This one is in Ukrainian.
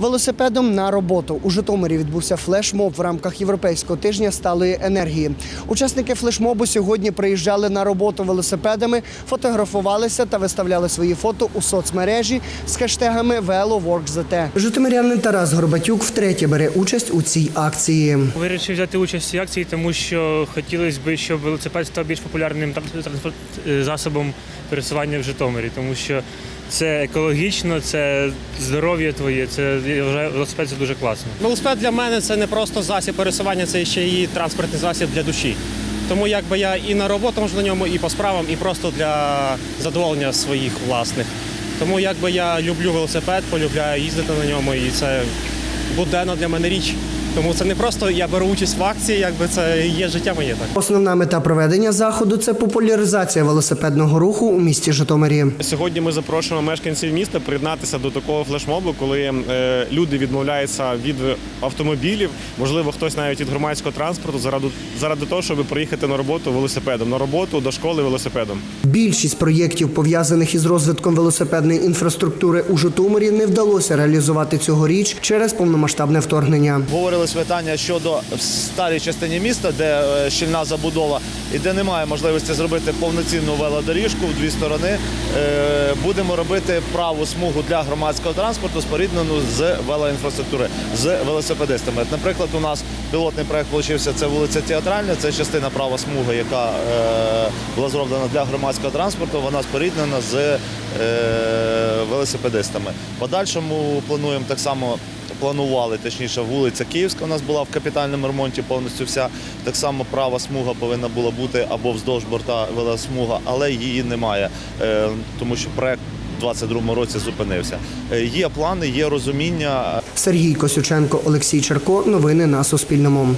Велосипедом на роботу у Житомирі відбувся флешмоб в рамках Європейського тижня сталої енергії. Учасники флешмобу сьогодні приїжджали на роботу велосипедами, фотографувалися та виставляли свої фото у соцмережі з хештегами VeloWorkZT. Житомирянин Тарас Горбатюк втретє бере участь у цій акції. Вирішив взяти участь в цій акції, тому що хотілося б, щоб велосипед став більш популярним транспорт- е, засобом пересування в Житомирі, тому що це екологічно, це здоров'я твоє. Це я вважаю, велосипед це дуже класно. Велосипед для мене це не просто засіб пересування, це ще і транспортний засіб для душі. Тому якби я і на роботу можу на ньому, і по справам, і просто для задоволення своїх власних. Тому якби я люблю велосипед, полюбляю їздити на ньому, і це буденно для мене річ. Тому це не просто я беру участь в акції, якби це є життя моє так. Основна мета проведення заходу це популяризація велосипедного руху у місті Житомирі. Сьогодні ми запрошуємо мешканців міста приєднатися до такого флешмобу, коли е, люди відмовляються від автомобілів, можливо, хтось навіть від громадського транспорту заради, заради того, щоб приїхати на роботу велосипедом, на роботу до школи велосипедом. Більшість проєктів, пов'язаних із розвитком велосипедної інфраструктури у Житомирі, не вдалося реалізувати цьогоріч через повномасштабне вторгнення. Говорилось питання щодо в старій частині міста, де е, щільна забудова і де немає можливості зробити повноцінну велодоріжку в дві сторони. Е, Будемо робити праву смугу для громадського транспорту споріднену з велоінфраструктури, з велосипедистами. Наприклад, у нас пілотний проект вийшов, це вулиця Театральна, це частина права смуги, яка е, була зроблена для громадського транспорту. Вона споріднена з велосипедистами. Подальшому плануємо так само планували, точніше, вулиця Київська у нас була в капітальному ремонті повністю вся. Так само права смуга повинна була бути або вздовж борта велосмуга, але її немає, е, тому що проект 22-му році зупинився. Е, Є плани, є розуміння. Сергій Косюченко, Олексій Черко. Новини на Суспільному.